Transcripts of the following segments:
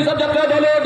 DOFI জাতীয় যাত্রা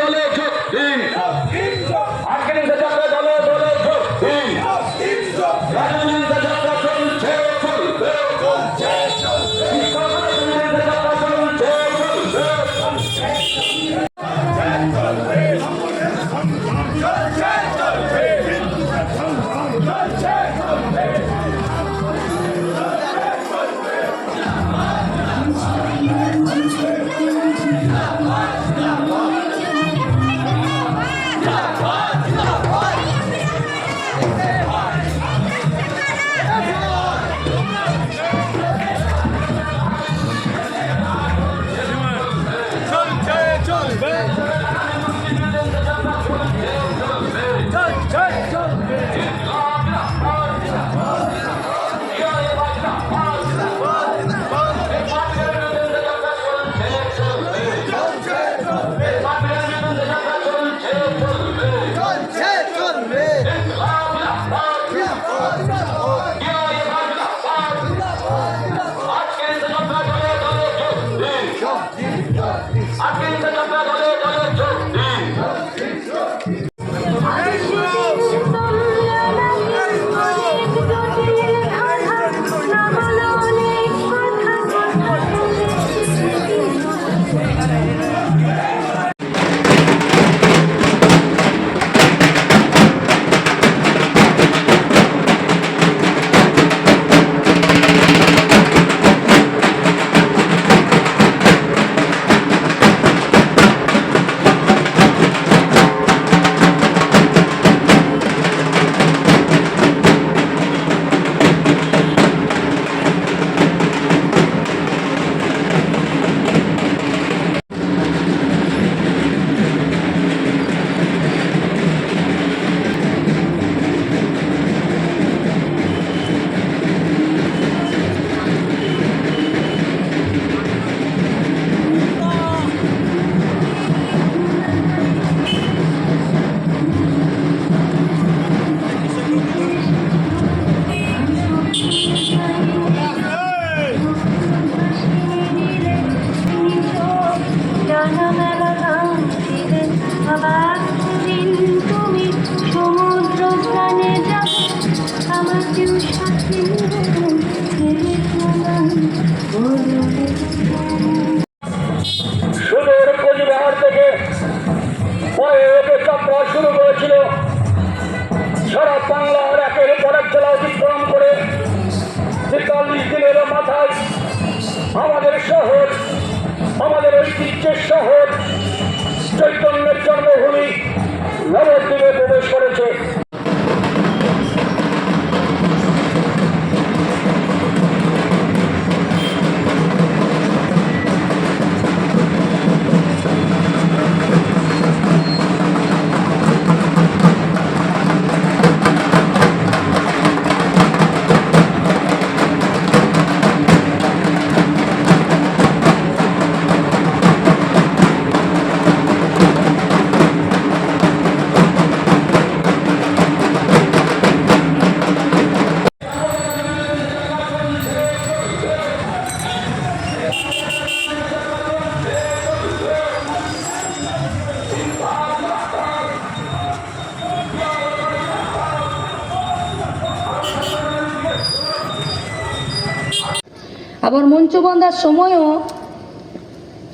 আবার মঞ্চ বাঁধার সময়ও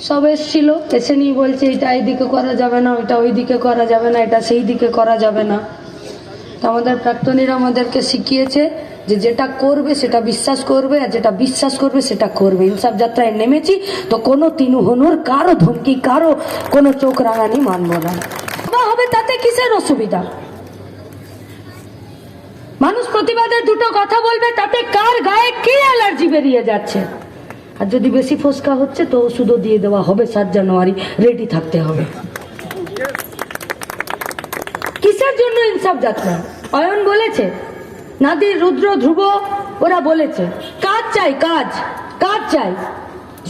সব এসছিল। এসে নিয়ে বলছে, এটা এইদিকে করা যাবে না, ওইটা ওই দিকে করা যাবে না, এটা সেই দিকে করা যাবে না। আমাদের প্রাক্তনীরা আমাদেরকে শিখিয়েছে যে যেটা করবে সেটা বিশ্বাস করবে, আর যেটা বিশ্বাস করবে সেটা করবে। ইনসাফ যাত্রায় নেমেছি, তো কোনো তিনু হনুর, কারও ধমকি, কারও কোনো চোখ রাঙানি মানব না। বা হবে তাতে কিসের অসুবিধা? মানুষ প্রতিবাদের দুটো কথা বলবে, তাতে কার গায়ে কি অ্যালার্জি বেরিয়ে যাচ্ছে? আর যদি বেশি ফোসকা হচ্ছে, তো ওষুধও দিয়ে দেওয়া হবে সাত জানুয়ারি রেডি থাকতে হবে। কিসের জন্য ইনসাফ যাত্রা? অয়ন বলেছে, নাদির রুদ্র ধ্রুব, ওরা বলেছে, কাজ চাই, কাজ কাজ চাই।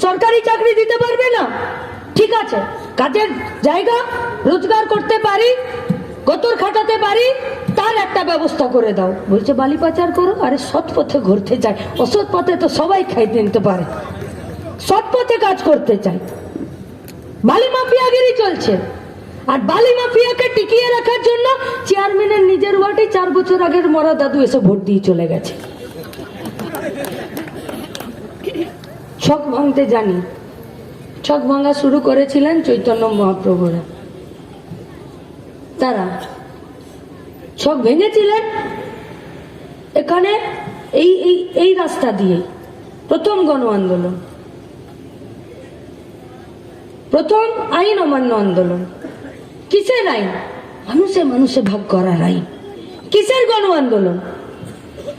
সরকারি চাকরি দিতে পারবে না? ঠিক আছে, কাজের জায়গা রোজগার করতে পারি, গতর খাটাতে পারি তার একটা ব্যবস্থা করে দাও। বলছে, বালি পাচার করো, আরে সৎ পথে ঘুরতে চাই। অসৎ পথে তো সবাই খাইতে নিতে পারে। সৎ পথে কাজ করতে চায় বালি মাফিয়াগিরি চলছে। আর বালি মাফিয়াকে টিকিয়ে রাখার জন্য চেয়ারম্যানের নিজের ওয়ার্ডে চার বছর আগের মরা দাদু এসে ভোট দিয়ে চলে গেছে। ছক ভাঙতে জানি। ছক ভাঙা শুরু করেছিলেন চৈতন্য মহাপ্রভুরা। তারা ছক ভেঙেছিলেন? এখানে এই এই এই রাস্তা দিয়ে। প্রথম গণ আন্দোলন। প্রথম আইন অমান্য আন্দোলন। কিসের আইন? মানুষে মানুষে ভাগ করার আইন। কিসের গণ আন্দোলন?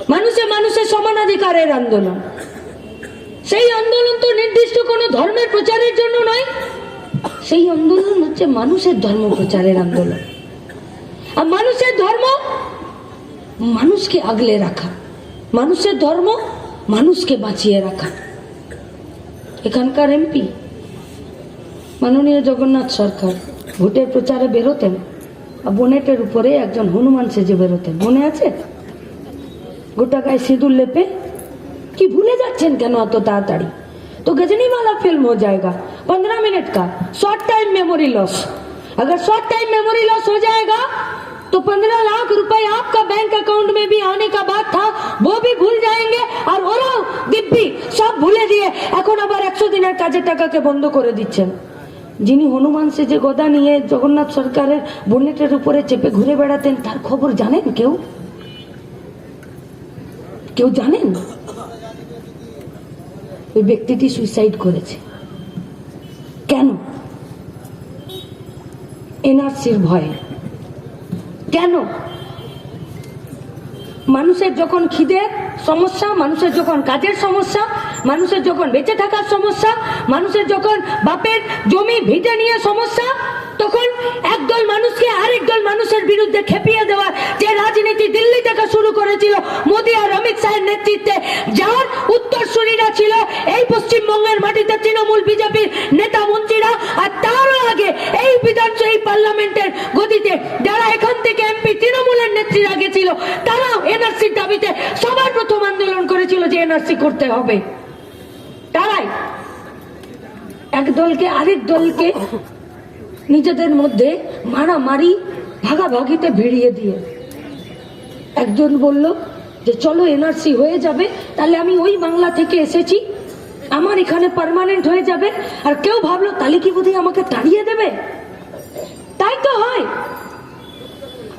মানুষে মানুষের সমানাধিকারের আন্দোলন। সেই আন্দোলন তো নির্দিষ্ট কোনো ধর্মের প্রচারের জন্য নয়। সেই আন্দোলন হচ্ছে মানুষের ধর্ম প্রচারের আন্দোলন। আর মানুষের ধর্ম মানুষকে আগলে রাখা মানুষের ধর্ম মানুষকে বাঁচিয়ে রাখা এখানকার এমপি মাননীয় জগন্নাথ সরকার ভোটের প্রচারে বেরোতেন আর বোনেটের উপরে একজন হনুমান সেজে বেরোতেন মনে আছে গোটা গায়ে সিঁদুর লেপে कि भूले जाच्छेन কেন এত তাড়াতাড়ি तो गजनी वाला फिल्म हो जाएगा पंद्रह मिनट का शॉर्ट टाइम मेमोरी लॉस अगर शॉर्ट टाइम मेमोरी लॉस हो जाएगा तो पंद्रह लाख रुपए आपका बैंक अकाउंट में भी आने का बात था वो भी भूल जाएंगे আর ওরাও দিব্যি সব ভুলে দিয়ে এখন আবার একশো দিনের কাজের টাকাকে বন্ধ করে দিচ্ছেন যিনি হনুমান সেজে গদা নিয়ে জগন্নাথ সরকারের বন্নেটের উপরে চেপে ঘুরে বেড়াতেন তার খবর জানেন কেউ কেউ জানেন ওই ব্যক্তিটি সুইসাইড করেছে কেন এনআরসির ভয়ে কেন? মানুষের যখন খিদের সমস্যা, মানুষের যখন কাজের সমস্যা, মানুষের যখন বেঁচে থাকার সমস্যা, মানুষের যখন বাপের জমি ভিটে নিয়ে সমস্যা তখন একদল মানুষকে আরেক দল মানুষের বিরুদ্ধে খেপিয়ে দেওয়ার যে রাজনীতি দিল্লি থেকে শুরু করেছিল মোদী আর অমিত শাহের নেতৃত্বে, যার উত্তরসূরিরা ছিল এই পশ্চিমবঙ্গের মাটিতে তৃণমূল বিজেপির নেতা মন্ত্রীরা, আর তারও আগে এই বিধানসভা এই পার্লামেন্টের গতিতে যারা এখান থেকে এমপি তৃণমূলের নেত্রীরা গেছিল, তারাও এনআরসির দাবিতে সবার প্রথম আন্দোলন করেছিল যে এনআরসি করতে হবে। তারাই। এক দলকে আরেক দলকে নিজেদের মধ্যে মারামারি ভাগাভাগিতে ভিড়িয়ে দিয়ে। একজন বলল যে, চলো এনআরসি হয়ে যাবে, তাহলে আমি ওই বাংলা থেকে এসেছি। আমার এখানে পার্মানেন্ট হয়ে যাবে। আর কেউ ভাবলো, তাহলে কি বোধহয় আমাকে তাড়িয়ে দেবে? তাই তো হয়।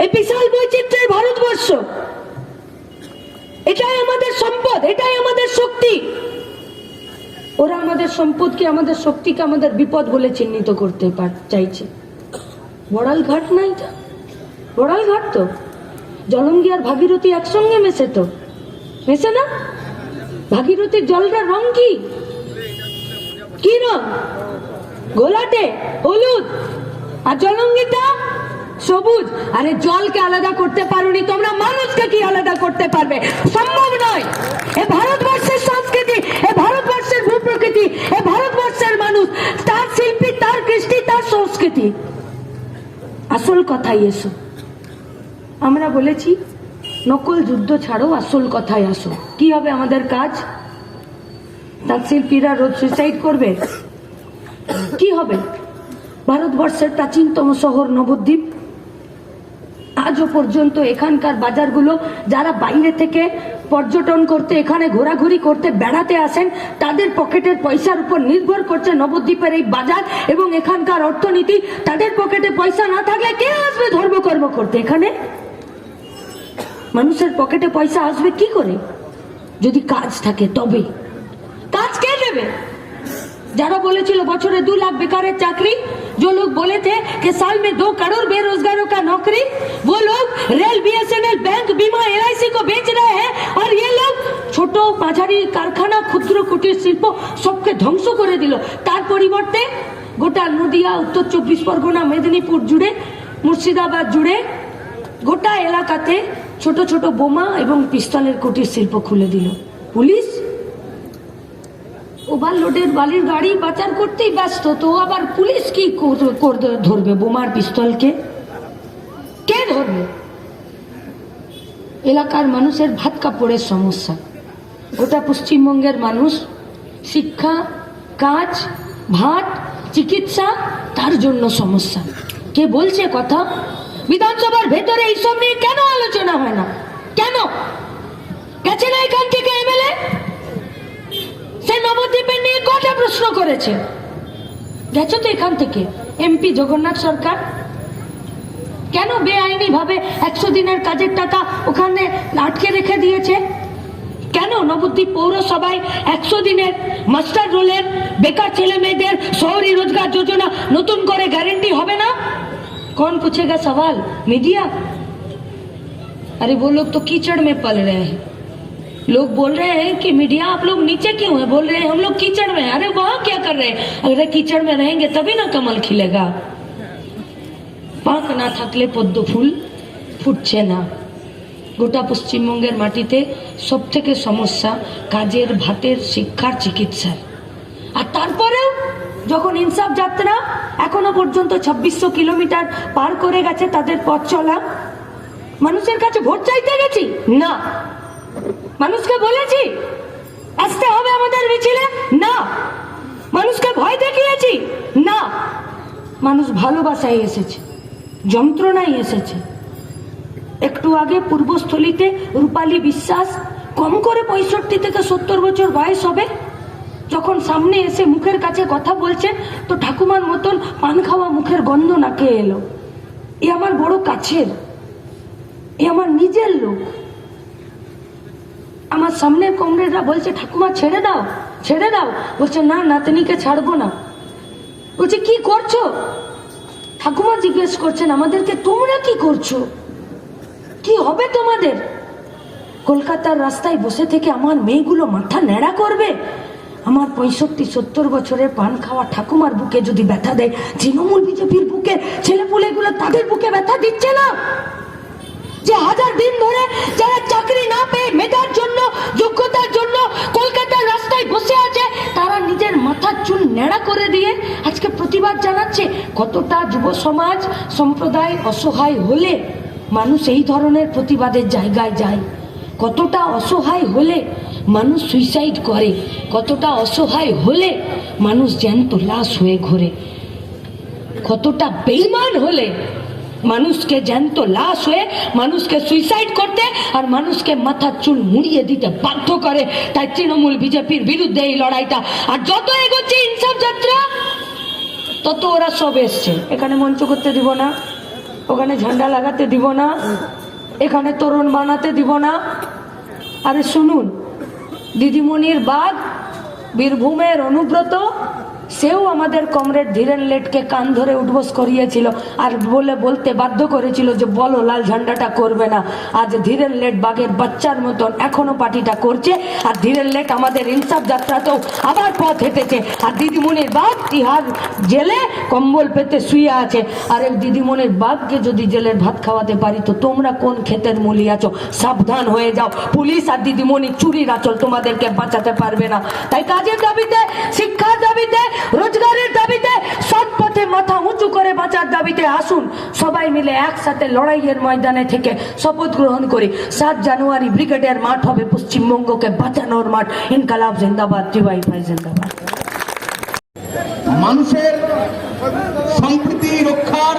এই বিশাল বৈচিত্র্যের ভারতবর্ষ, এটাই আমাদের সম্পদ, এটাই আমাদের শক্তি। ওরা আমাদের সম্পদকে, আমাদের শক্তিকে আমাদের বিপদ বলে চিহ্নিত করতে চাইছে। বড়াল ঘাট নাই তো বড়াল ঘাট তো। জলঙ্গি আর ভাগীরথী একসঙ্গে মেশে তো। মেশে না? ভাগীরথীর জলটা রং কি? কি রং? গোলাটে, হলুদ। আর জলঙ্গিটা সবুজ। আরে জলকে আলাদা করতে পারোনি, তোমরা মানুষকে কি আলাদা করতে পারবে? সম্ভব নয়। এ ভারতবর্ষের সংস্কৃতি, এ ভারতবর্ষের ভূপ্রকৃতি, এ ভারতবর্ষের মানুষ, তার শিল্পী, তার কৃষ্টি, তার সংস্কৃতি। আসল কথাই এসো। আমরা বলেছি, নকল যুদ্ধ ছাড়ো আসল কথায় আসো। কি হবে আমাদের কাজ? তার শিল্পীরা রোজ সুইসাইড করবে? কি হবে? ভারতবর্ষের প্রাচীনতম শহর নবদ্বীপ আজও পর্যন্ত এখানকার বাজারগুলো যারা বাইরে থেকে পর্যটন করতে, এখানে ঘোরাঘুরি করতে, বেড়াতে আসেন, তাদের পকেটের পয়সার উপর নির্ভর করছে নবদ্বীপের এই বাজার এবং এখানকার অর্থনীতি। তাদের পকেটে পয়সা না থাকলে কে আসবে ধর্মকর্ম করতে এখানে? মানুষের পকেটে পয়সা আসবে কি করে? যদি কাজ থাকে তবে। কাজ কে দেবে? যারা বলেছিল বছরে দু লাখ বেকারের চাকরি जो लोग बोले थे कि साल में दो करोड़ बेरोजगारों का नौकरी वो लोग रेल बीएसएनएल बैंक बीमा एल को बेच रहे हैं और ये लोग ছোট মাঝারি কারখানা ক্ষুদ্র কুটির শিল্প সবকে ধ্বংস করে দিল তার পরিবর্তে গোটা নদিয়া উত্তর চব্বিশ পরগনা মেদিনীপুর জুড়ে মুর্শিদাবাদ জুড়ে গোটা এলাকাতে ছোট ছোট বোমা এবং পিস্তলের কুটির শিল্প খুলে দিল পুলিশ ওভারলোডের বালির গাড়ি পাচার করতেই ব্যস্ত, তো আবার পুলিশ কি ধরবে বোমার পিস্তলকে? কে ধরবে? এলাকার মানুষের ভাত কাপড়ের সমস্যা। গোটা পশ্চিমবঙ্গের মানুষ শিক্ষা, কাজ, ভাত, চিকিৎসা, তার জন্য সমস্যা। কে বলছে কথা? বিধানসভার ভেতরে এইসব নিয়ে কেন আলোচনা হয় না? কেন? গেছে না এখান থেকে এমএলএ? কটা প্রশ্ন করেছে গেছো তো এখান থেকে এমপি জগন্নাথ সরকার কেন বেআইনি ভাবে একশো দিনের কাজের টাকা ওখানে আটকে রেখে দিয়েছে কেন নবদ্বীপ পৌরসভায় একশো দিনের মাস্টার রোলের বেকার ছেলে মেয়েদের শহরি রোজগার যোজনা নতুন করে গ্যারেন্টি হবে না कौन पूछेगा सवाल मीडिया अरे वो लोग तो कीचड़ में पल रहे हैं लोग बोल रहे हैं कि मीडिया आप लोग नीचे क्यों है बोल रहे हैं हम लोग कीचड़ में हैं। अरे वहां क्या कर रहे हैं अगर कीचड़ में रहेंगे तभी ना कमल खिलेगा পাক না থাকলে পদ্ম ফুল ফুটছে না গোটা পশ্চিমবঙ্গের মাটিতে সব থেকে সমস্যা কাজের ভাতের শিক্ষার চিকিৎসার আর তারপরেও যখন ইনসাফ যাত্রা এখনো পর্যন্ত ছাব্বিশশো কিলোমিটার পার করে গেছে তাদের পথ চলা মানুষের কাছে ভোট চাইতে গেছি না মানুষকে বলেছি, আসতে হবে আমাদের মিছিলে? না। মানুষকে ভয় দেখিয়েছি? না। মানুষ ভালোবাসায় এসেছে, যন্ত্রণায় এসেছে। একটু আগে পূর্বস্থলীতে রূপালী বিশ্বাস কম করে পঁয়ষট্টি থেকে সত্তর বছর বয়স হবে, যখন সামনে এসে মুখের কাছে কথা বলছেন তো ঠাকুমার মতন পান খাওয়া মুখের গন্ধ নাকে এলো। এ আমার বড় কাছের, এ আমার নিজের লোক। আমার সামনের কমরেডরা বলছে, ঠাকুমা, ছেড়ে দাও ছেড়ে দাও। বলছে, না, নাতনিকে ছাড়বো না। বলছে, কি করছ? ঠাকুমা জিজ্ঞেস করছেন, আমাদেরকে তোমরা কি করছ? কি হবে তোমাদের? কলকাতার রাস্তায় বসে থেকে আমার মেয়েগুলো মাথা ন্যাড়া করবে? আমার পঁয়ষট্টি, সত্তর বছরের পান খাওয়া ঠাকুমার বুকে যদি ব্যথা দেয়, তৃণমূল বিজেপির বুকে, ছেলেপুলেগুলো তাদের বুকে ব্যথা দিচ্ছে না? যে হাজার দিন ধরে যারা চাকরি না পেয়ে মেধার জন্য, যোগ্যতার জন্য কলকাতার রাস্তায় বসে আছে, তারা নিজের মাথার চুল ন্যাড়া করে দিয়ে আজকে প্রতিবাদ জানাচ্ছে কতটা যুব সমাজ সম্প্রদায় অসহায় হলে মানুষ এই ধরনের প্রতিবাদের জায়গায় যায়। কতটা অসহায় হলে মানুষ সুইসাইড করে, কতটা অসহায় হলে মানুষ জ্যান্ত লাশ হয়ে ঘোরে, কতটা বেইমান হলে মানুষকে জ্যান্ত লাশ হয়ে মানুষকে সুইসাইড করতে আর মানুষকে মাথার চুল মুড়িয়ে দিতে বাধ্য করে। তাই তৃণমূল বিজেপির বিরুদ্ধে এই লড়াইটা। আর যত এগোচ্ছে ইনসাফ যাত্রা, তত ওরা সব এসছে। এখানে মঞ্চ করতে দিব না, ওখানে ঝান্ডা লাগাতে দিব না, এখানে তরুণ বানাতে দিব না। আরে শুনুন, দিদিমণির বাঘ, বীরভূমের অনুব্রত সেও আমাদের কমরেড ধীরেন লেটকে কান ধরে উঠবোস করিয়েছিল আর বলে বলতে বাধ্য করেছিল যে বলো, লাল ঝান্ডাটা করবে না। আজ ধীরেন লেট বাঘের বাচ্চার মতন এখনও পার্টিটা করছে আর ধীরেন লেট আমাদের ইনসাফ যাত্রাতেও আবার পথ হেঁটেছে। আর দিদিমণির বাঘ তিহার জেলে কম্বল পেতে শুয়ে আছে। আর এই দিদিমণির বাঘকে যদি জেলের ভাত খাওয়াতে পারি তো তোমরা কোন ক্ষেতের মূলি আছো? সাবধান হয়ে যাও। পুলিশ আর দিদিমণি চুরির আচল তোমাদেরকে বাঁচাতে পারবে না। তাই কাজের দাবিতে, শিক্ষার দাবিতে রোজগারের দাবিতে সৎ পথে মাথা উঁচু করে বাঁচার দাবিতে আসুন। সবাই মিলে একসাথে লড়াইয়ের ময়দানে থেকে শপথ গ্রহণ করি। সাত জানুয়ারি ব্রিগেডের মাঠ হবে পশ্চিমবঙ্গকে বাঁচানোর মাঠ। ইনকালাব জিন্দাবাদ জিবাই ভাই জিন্দাবাদ। মানুষের সম্প্রীতি রক্ষার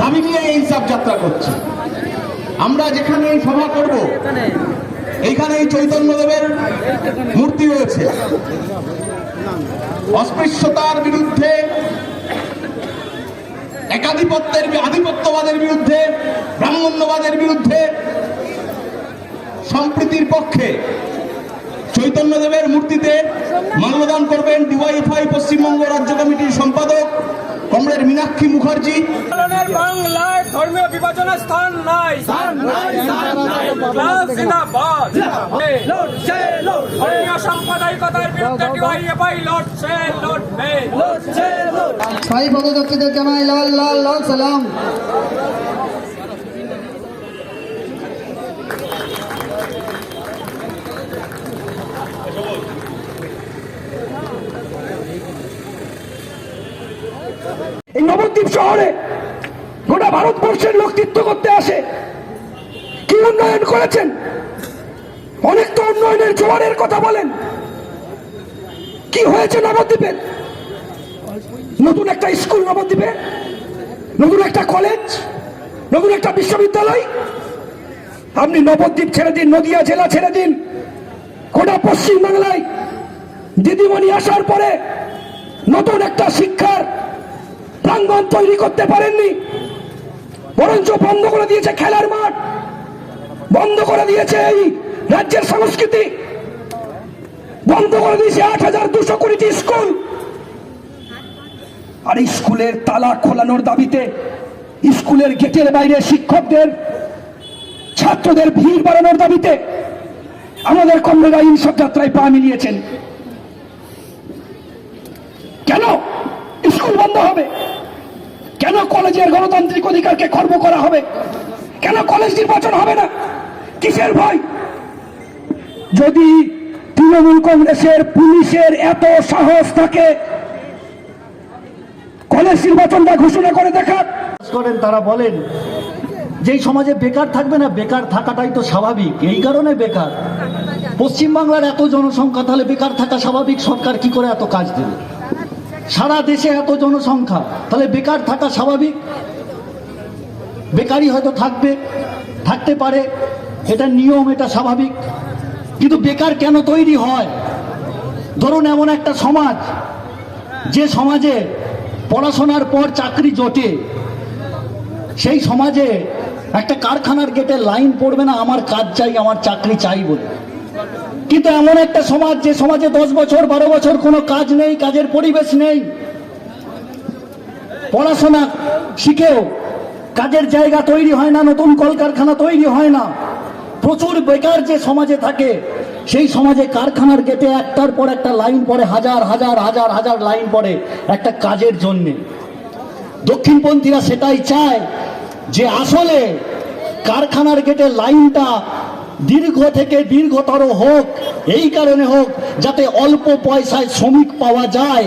দাবি নিয়ে এই ইনসাফ যাত্রা করছি। আমরা যেখানে সভা করব এইখানে এই চৈতন্যদেবের মূর্তি রয়েছে। অস্পৃশ্যতার বিরুদ্ধে, একাধিপত্যের আধিপত্যবাদের বিরুদ্ধে, ব্রাহ্মণ্যবাদের বিরুদ্ধে, সম্প্রীতির পক্ষে চৈতন্যদেবের মূর্তিতে মাল্যদান করবেন ডিওয়াইফাই পশ্চিমবঙ্গ রাজ্য কমিটির সম্পাদক কমরেড মীনাক্ষী মুখার্জি। বাংলায় ধর্মীয় বিভাজনের স্থান নাই। সাম্প্রদায়িকতার বিরুদ্ধে ডিওয়াইএফআই লড়ছে লড়বে। সাই পদযাত্রীদের জানাই লাল লাল লাল সালাম এই নবদ্বীপ শহরে গোটা ভারতবর্ষের লোক করতে আসে। কি উন্নয়ন করেছেন? অনেক তো উন্নয়নের জোয়ারের কথা বলেন। কি হয়েছে নবদ্বীপের নতুন একটা স্কুল নবদ্বীপে? নতুন একটা কলেজ? নতুন একটা বিশ্ববিদ্যালয়? আপনি নবদ্বীপ ছেড়ে দিন, নদিয়া জেলা ছেড়ে দিন, গোটা পশ্চিমবাংলায় দিদিমণি আসার পরে নতুন একটা শিক্ষার প্রাঙ্গণ তৈরি করতে পারেননি। বরঞ্চ বন্ধ করে দিয়েছে খেলার মাঠ। বন্ধ করে দিয়েছে এই রাজ্যের সংস্কৃতি। বন্ধ করে দিয়েছে আট হাজার দুশো কুড়িটি স্কুল। আর স্কুলের তালা খোলানোর দাবিতে স্কুলের গেটের বাইরে শিক্ষকদের, ছাত্রদের ভিড় বাড়ানোর দাবিতে আমাদের কমরেরা ইনসব যাত্রায় পা মিলিয়েছেন। কেন? স্কুল বন্ধ হবে। কেন কলেজের গণতান্ত্রিক অধিকারকে খর্ব করা হবে? কেন কলেজ নির্বাচন হবে না? কিসের ভয়? যদি তৃণমূল কংগ্রেসের পুলিশের এত সাহস থাকে, কলেজ নির্বাচনটা ঘোষণা করে দেখা করেন, তারা বলেন যে সমাজে বেকার থাকবে না, বেকার থাকাটাই তো স্বাভাবিক। এই কারণে বেকার। পশ্চিমবাংলার এত জনসংখ্যা, তাহলে বেকার থাকা স্বাভাবিক? সরকার কি করে এত কাজ দেবে? সারা দেশে এত জনসংখ্যা, তাহলে বেকার থাকা স্বাভাবিক? বেকারই হয়তো থাকবে, থাকতে পারে, এটা নিয়ম, এটা স্বাভাবিক। কিন্তু বেকার কেন তৈরি হয়? ধরুন এমন একটা সমাজ, যে সমাজে পড়াশোনার পর চাকরি জোটে, সেই সমাজে একটা কারখানার গেটে লাইন পড়বে না, আমার কাজ চাই, আমার চাকরি চাই বলে। কিন্তু এমন একটা সমাজ যে সমাজে দশ বছর, বারো বছর কোনো কাজ নেই, কাজের পরিবেশ নেই। পড়াশোনা শিখেও কাজের জায়গা তৈরি হয় না, নতুন কলকারখানা তৈরি হয় না। প্রচুর বেকার যে সমাজে থাকে, সেই সমাজে কারখানার গেটে একটার পর একটা লাইন পড়ে, হাজার হাজার হাজার হাজার লাইন পড়ে একটা কাজের জন্যে। দক্ষিণপন্থীরা সেটাই চায় যে আসলে কারখানার গেটে লাইনটা দীর্ঘ থেকে দীর্ঘতর হোক এই কারণে হোক যাতে অল্প পয়সায় শ্রমিক পাওয়া যায়।